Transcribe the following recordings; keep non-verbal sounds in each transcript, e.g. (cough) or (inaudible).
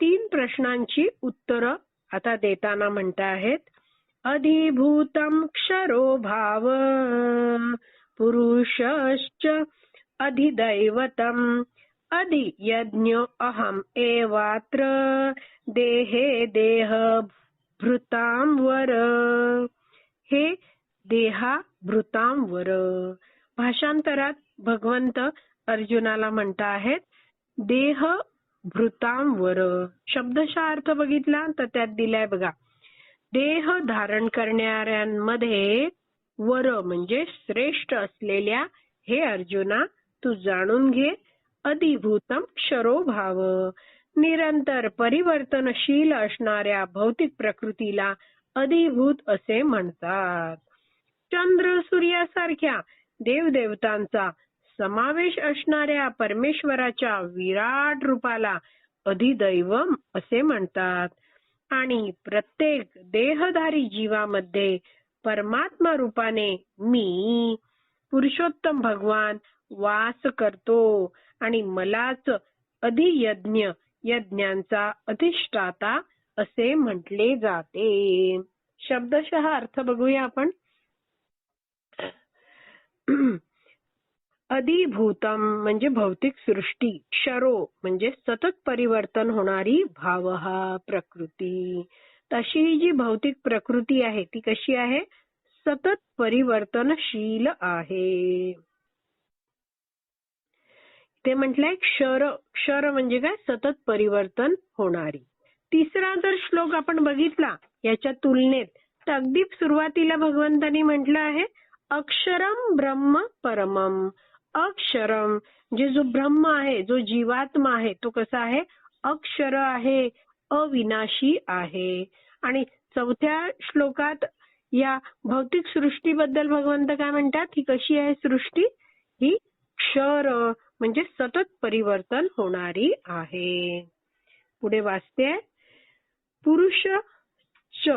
तीन प्रश्नांची उत्तरं आता देताना म्हणता आहेत अधिभूतम क्षरो भाव पुरुषश्च अधिदैवतम अधि यज्ञ अहम एवात्र देहे देह भृतांवर हे देहा भृतांवर भाषांतरात भगवंत अर्जुनाला म्हणता आहेत देह भृतांवर शब्दशः अर्थ बघितला तर त्यात दिलाय बघा. देह धारण करणाऱ्यांमध्ये वर म्हणजे श्रेष्ठ असलेल्या हे अर्जुना तू जाणून घे. अधिभूतम क्षरोभाव. निरंतर परिवर्तनशील असणाऱ्या भौतिक प्रकृतीला अधिभूत असे म्हणतात. चंद्र सूर्यासारख्या देवदेवतांचा समावेश असणाऱ्या परमेश्वराच्या विराट रूपाला अधिदैवम असे म्हणतात. आणि प्रत्येक देहधारी जीवामध्ये परमात्मा रूपाने मी पुरुषोत्तम भगवान वास करतो आणि मलाच अधियज्ञ यज्ञांचा अधिष्ठाता असे म्हटले जाते. शब्दशः अर्थ बघूया आपण. अधिभूतम म्हणजे भौतिक सृष्टी क्षरो म्हणजे सतत परिवर्तन होणारी भाव प्रकृती. तशी ही जी भौतिक प्रकृती आहे ती कशी आहे? सतत परिवर्तनशील आहे. ते म्हटलंय क्षर क्षर म्हणजे काय? सतत परिवर्तन होणारी. तिसरा जर श्लोक आपण बघितला याच्या तुलनेत तर अगदी सुरुवातीला भगवंतांनी म्हटलं आहे अक्षरम ब्रह्म परमम. अक्षरम जे जो ब्रह्म आहे जो जीवात्मा आहे तो कसा आहे? अक्षर आहे अविनाशी आहे. आणि चौथ्या श्लोकात या भौतिक सृष्टीबद्दल भगवंत काय म्हणतात? ही कशी आहे सृष्टी? ही क्षर म्हणजे सतत परिवर्तन होणारी आहे. पुढे वाचते. पुरुष च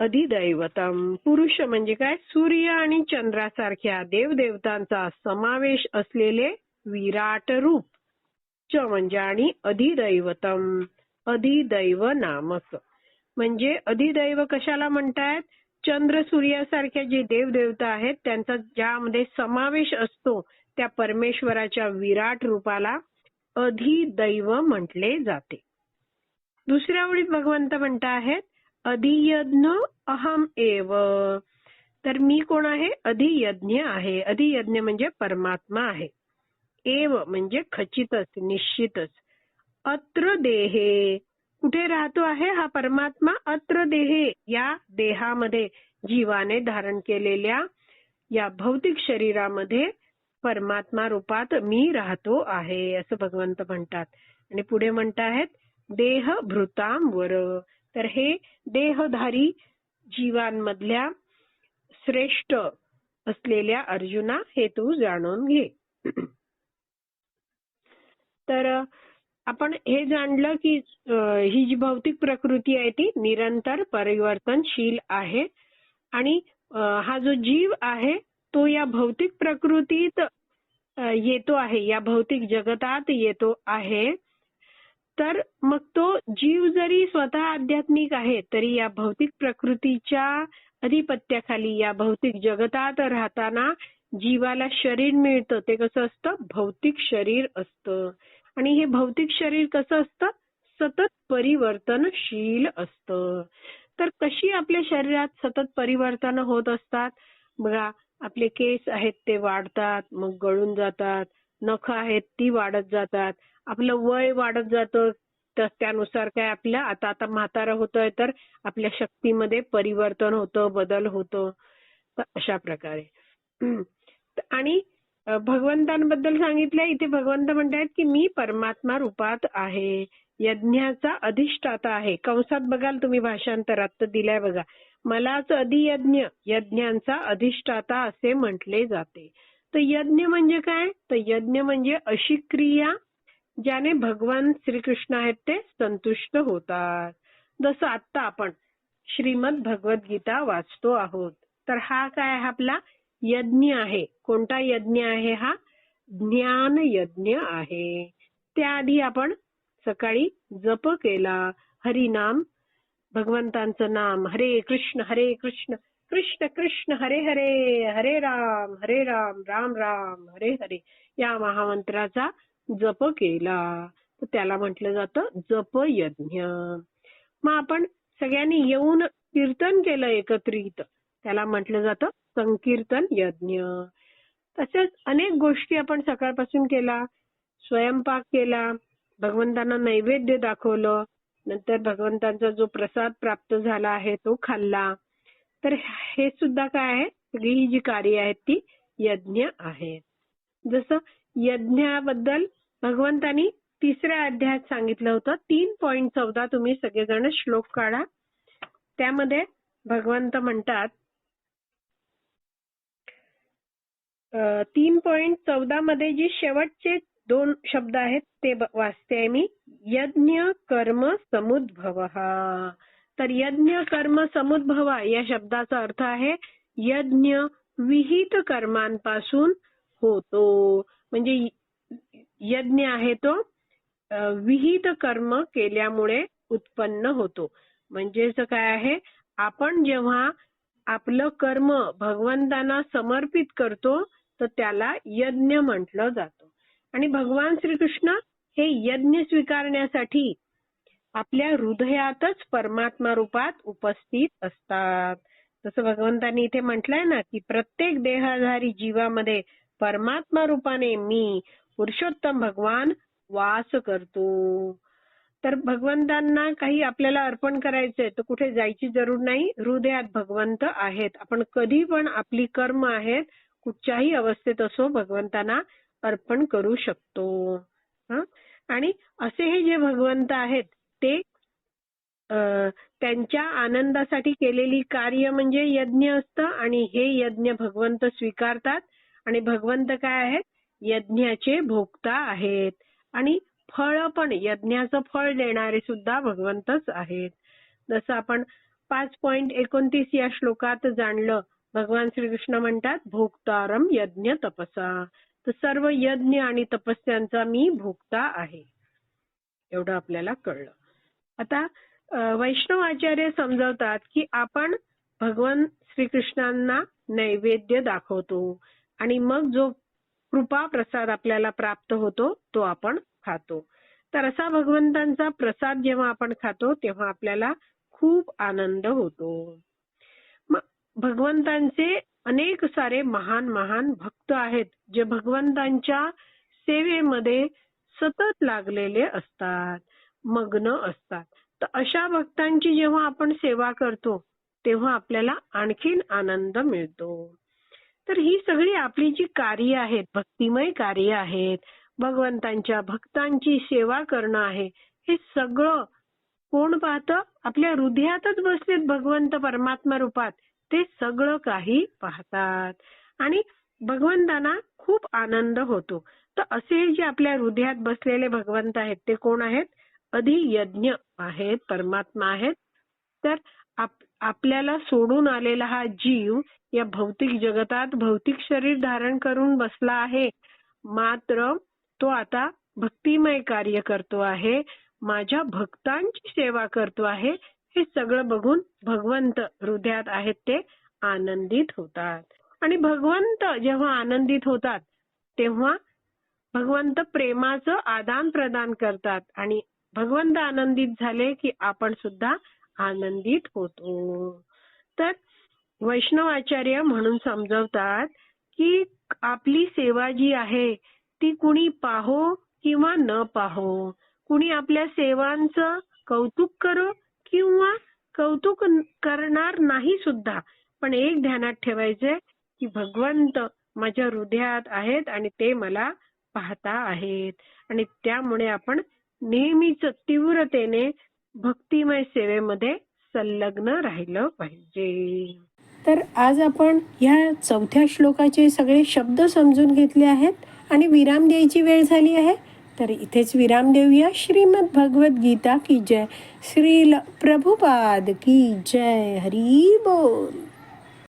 अधिदैवतम. पुरुष म्हणजे काय? सूर्य आणि चंद्रासारख्या देवदेवतांचा समावेश असलेले विराट रूप. च म्हणजे आणि अधिदैवतम. अधिदैव नामक. म्हणजे अधिदैव कशाला म्हणतायत? चंद्र सूर्यासारख्या जे देवदेवता आहेत त्यांचा ज्यामध्ये समावेश असतो त्या परमेश्वराच्या विराट रूपाला अधिदैव म्हटले जाते. दुसऱ्या ओळीत भगवंत म्हणता आहेत अधियज्ञ अहम एव. तर मी कोण आहे? अधियज्ञ आहे. अधियज्ञ म्हणजे परमात्मा आहे. एव म्हणजे खचितच निश्चितच. अत्र देहे. कुठे राहतो आहे हा परमात्मा? अत्र देहे. या देहामध्ये जीवाने धारण केलेल्या या भौतिक शरीरामध्ये परमात्मा रूपात मी राहतो आहे असं भगवंत म्हणतात. आणि पुढे म्हणताहेत देह भृताम वर तर हे देहधारी जीवांमधल्या श्रेष्ठ असलेल्या अर्जुना हे तू जाणून घे. तर आपण हे जाणलं की ही जी भौतिक प्रकृती आहे ती निरंतर परिवर्तनशील आहे आणि हा जो जीव आहे तो या भौतिक प्रकृतीत येतो आहे या भौतिक जगतात येतो आहे. तर मग तो जीव जरी स्वतः आध्यात्मिक आहे तरी या भौतिक प्रकृतीच्या अधिपत्याखाली या भौतिक जगतात राहताना जीवाला शरीर मिळतं. ते कसं असतं? भौतिक शरीर असतं. आणि हे भौतिक शरीर कसं असतं? सतत परिवर्तनशील असतं. तर कशी आपल्या शरीरात सतत परिवर्तन होत असतात? बघा आपले केस आहेत ते वाढतात मग गळून जातात नख आहेत ती वाढत जातात. आपलं वय वाढत जातं तर त्यानुसार काय आपलं आता आता म्हातारं होतंय तर आपल्या शक्तीमध्ये परिवर्तन होतं बदल होतो अशा प्रकारे. (clears throat) आणि भगवंतांबद्दल सांगितलंय इथे भगवंत म्हणतायत की मी परमात्मा रूपात आहे यज्ञाचा अधिष्ठाता आहे. कंसात बघाल तुम्ही भाषांतरात तर दिलाय बघा. मलाच अधियज्ञ यज्ञांचा अधिष्ठाता असे म्हटले जाते. तर यज्ञ म्हणजे काय? तर यज्ञ म्हणजे अशी क्रिया ज्याने भगवान श्रीकृष्ण आहेत ते संतुष्ट होतात. जसं आता आपण श्रीमद भगवद्गीता वाचतो आहोत तर हा काय आहे आपला? यज्ञ आहे. कोणता यज्ञ आहे हा? ज्ञान यज्ञ आहे. त्याआधी आपण सकाळी जप केला. हरिनाम भगवंतांचं नाम हरे कृष्ण हरे कृष्ण कृष्ण कृष्ण हरे हरे हरे राम हरे राम राम राम हरे हरे या महामंत्राचा जप केला तर त्याला म्हटलं जातं जप यज्ञ मग आपण सगळ्यांनी येऊन कीर्तन केलं एकत्रित. त्याला म्हटलं जातं संकीर्तन यज्ञ तसेच अनेक गोष्टी आपण सकाळपासून केला. स्वयंपाक केला. भगवंतांना नैवेद्य दाखवलं. नंतर भगवंतांचा जो प्रसाद प्राप्त झाला आहे तो खाल्ला. तर हे सुद्धा काय आहे? सगळी ही जी कार्य आहेत ती यज्ञ आहेत जसं यज्ञाबद्दल भगवंतानी तिसऱ्या अध्यायात सांगितलं होतं. तीन पॉईंट चौदा तुम्ही सगळेजण श्लोक काढा. त्यामध्ये भगवंत म्हणतात तीन पॉईंट चौदा मध्ये जे शेवटचे दोन शब्द आहेत ते वाचते आहे मी. यज्ञ कर्म समुद्भव. तर यज्ञ कर्म समुद्भव या शब्दाचा अर्थ आहे यज्ञ विहित कर्मांपासून हो तो म्हणजे यज्ञ आहे तो. विहित कर्म केल्यामुळे उत्पन्न होतो. म्हणजेच काय आहे? आपण जेव्हा आपलं कर्म भगवंतांना समर्पित करतो तर त्याला यज्ञ म्हटलं जातं. आणि भगवान श्रीकृष्ण हे यज्ञ स्वीकारण्यासाठी आपल्या हृदयातच परमात्मा रूपात उपस्थित असतात. जसं भगवंतांनी इथे म्हटलंय ना की प्रत्येक देहधारी जीवामध्ये परमात्मा रूपाने मी पुरुषोत्तम भगवान वास करतो. तर भगवंतांना काही आपल्याला अर्पण करायचंय तर कुठे जायची जरूर नाही. हृदयात भगवंत आहेत. आपण कधी पण आपली कर्म आहेत कुठच्याही अवस्थेत असो भगवंतांना अर्पण करू शकतो. आणि असे हे जे भगवंत आहेत ते त्यांच्या आनंदासाठी केलेली कार्य म्हणजे यज्ञ असतं आणि हे यज्ञ भगवंत स्वीकारतात. आणि भगवंत काय आहेत? यज्ञाचे भोक्ता आहेत. आणि फळ पण यज्ञाचं फळ देणारे सुद्धा भगवंतच आहेत. जसं आपण पाच पॉइंट एकोणतीस या श्लोकात जाणलं भगवान श्रीकृष्ण म्हणतात भोक्तारम यज्ञ तपसा. तर सर्व यज्ञ आणि तपस्यांचा मी भोक्ता आहे. एवढं आपल्याला कळलं. आता वैष्णव आचार्य समजवतात की आपण भगवान श्रीकृष्णांना नैवेद्य दाखवतो. आणि मग जो कृपा प्रसाद आपल्याला प्राप्त होतो तो आपण खातो. तर असा भगवंतांचा प्रसाद जेव्हा आपण खातो तेव्हा आपल्याला खूप आनंद होतो. मग भगवंतांचे अनेक सारे महान महान भक्त आहेत जे भगवंतांच्या सेवेमध्ये सतत लागलेले असतात मग्न असतात. तर अशा भक्तांची जेव्हा आपण सेवा करतो तेव्हा आपल्याला आणखीन आनंद मिळतो. तर ही सगळी आपली जी कार्य आहेत भक्तिमय कार्य आहेत भगवंतांच्या भक्तांची सेवा करणं आहे हे सगळं कोण पाहतं? आपल्या हृदयातच बसलेत भगवंत परमात्मा रूपात. ते सगळं काही पाहतात. आणि भगवंतांना खूप आनंद होतो. तर असे जे आपल्या हृदयात बसलेले भगवंत आहेत ते कोण आहेत? अधियज्ञ आहेत परमात्मा आहेत. तर आप- आपल्याला सोडून आलेला हा जीव या भौतिक जगतात भौतिक शरीर धारण करून बसला आहे. मात्र तो आता भक्तिमय कार्य करतो आहे. माझ्या भक्तांची सेवा करतो आहे. हे सगळं बघून भगवंत हृदयात आहेत ते आनंदित होतात. आणि भगवंत जेव्हा आनंदित होतात तेव्हा भगवंत प्रेमाचं आदान प्रदान करतात. आणि भगवंत आनंदित झाले की आपण सुद्धा आनंदित होतो. तर वैष्णव आचार्य म्हणून समजवतात की आपली सेवा जी आहे ती कुणी पाहो किंवा न पाहो. कुणी आपल्या सेवांचं कौतुक करो किंवा कौतुक करणार नाही सुद्धा. पण एक ध्यानात ठेवायचंय की भगवंत माझ्या हृदयात आहेत आणि ते मला पाहता आहेत. आणि त्यामुळे आपण नेहमीच तीव्रतेने भक्तिमय सेवेमध्ये संलग्न राहिलं पाहिजे. तर आज आपण ह्या चौथ्या श्लोकाचे सगळे शब्द समजून घेतले आहेत आणि विराम द्यायची वेळ झाली आहे. तर इथेच विराम देऊया. श्रीमद भगवत गीता की जय. श्रील प्रभुपाद की जय. हरी बोल.